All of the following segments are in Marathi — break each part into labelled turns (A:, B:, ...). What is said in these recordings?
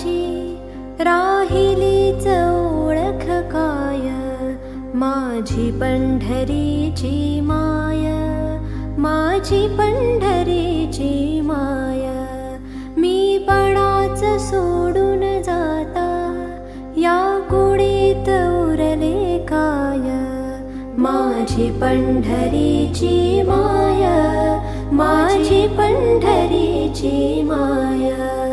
A: तुझी राहिलीच ओळख काय? माझी पंढरीची माय माझी पंढरीची माय. मी पणाच सोडून जाता या कुडीत उरले काय? माझी पंढरीची माय माझी पंढरीची माया.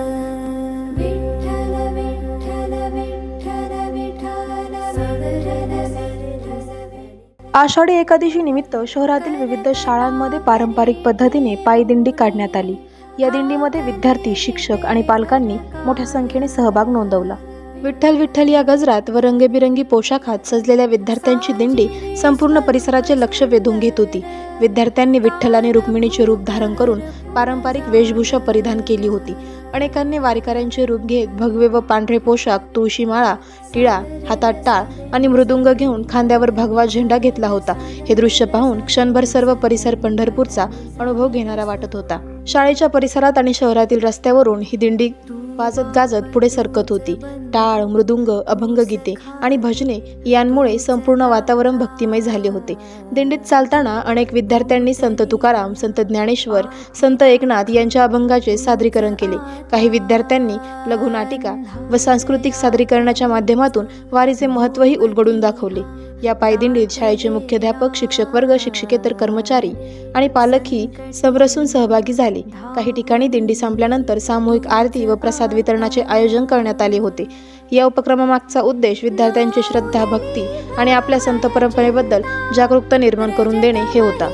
B: आषाढी एकादशी निमित्त शहरातील विविध शाळांमध्ये पारंपरिक पद्धतीने पायी दिंडी काढण्यात आली. या दिंडीमध्ये विद्यार्थी शिक्षक आणि पालकांनी मोठ्या संख्येने सहभाग नोंदवला. विठ्ठल विठ्ठल या गजरात व रंगेबिरंगी पोशाखात सजलेल्या विद्यार्थ्यांची दिंडी संपूर्ण परिसराचे लक्ष वेधून घेत होती. विद्यार्थ्यांनी विठ्ठल आणि रुक्मिणीचे रूप धारण करून पारंपरिक वेशभूषा परिधान केली होती. अनेकांनी वारकऱ्यांचे रूप घेत भगवे व पांढरे पोशाख तुळशी माळा टिळा हातात टाळ आणि मृदुंग घेऊन खांद्यावर भगवा झेंडा घेतला होता. हे दृश्य पाहून क्षणभर सर्व परिसर पंढरपूरचा अनुभव घेणारा वाटत होता. शाळेच्या परिसरात आणि शहरातील रस्त्यावरून ही दिंडी वाजत गाजत पुढे सरकत होती. टाळ मृदुंग अभंग गीते आणि भजने यांमुळे संपूर्ण वातावरण भक्तिमय झाले होते. दिंडीत चालताना अनेक विद्यार्थ्यांनी संत तुकाराम संत ज्ञानेश्वर संत एकनाथ यांच्या अभंगाचे सादरीकरण केले. काही विद्यार्थ्यांनी लघुनाटिका व सांस्कृतिक सादरीकरणाच्या माध्यमातून वारीचे महत्त्वही उलगडून दाखवले. या पायदिंडीत शाळेचे मुख्याध्यापक शिक्षक वर्ग शिक्षकेतर कर्मचारी आणि पालकही समरसून सहभागी झाले. काही ठिकाणी दिंडी संपल्यानंतर सामूहिक आरती व प्रसाद वितरणाचे आयोजन करण्यात आले होते. या उपक्रमामागचा उद्देश विद्यार्थ्यांची श्रद्धा भक्ती आणि आपल्या संत परंपरेबद्दल जागरूकता निर्माण करून देणे हे होता.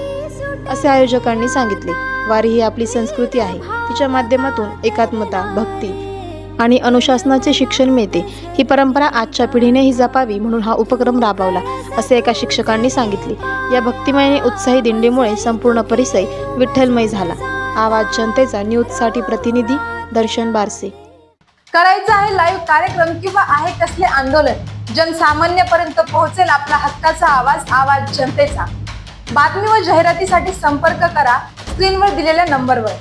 B: असे आयोजकांनी सांगितले. वारी ही आपली संस्कृती आहे. तिच्या माध्यमातून एकात्मता भक्ती आणि अनुशासनाचे शिक्षण मिळते. ही परंपरा आजच्या पिढीनेही जपावी म्हणून हा उपक्रम राबवला असे एका शिक्षकांनी सांगितले. या भक्तिमय उत्साही दिंडीमुळे संपूर्ण परिसर विठ्ठलमय झाला. आवाज जनतेचा न्यूजसाठी प्रतिनिधी दर्शन बारसे.
C: करायचं आहे लाईव्ह कार्यक्रम किंवा आहे कसले आंदोलन जनसामान्यपर्यंत पोहोचेल आपला हक्काचा आवाज आवाज जनतेचा. बातमी व जाहिरातीसाठी संपर्क करा स्क्रीनवर दिलेल्या नंबरवर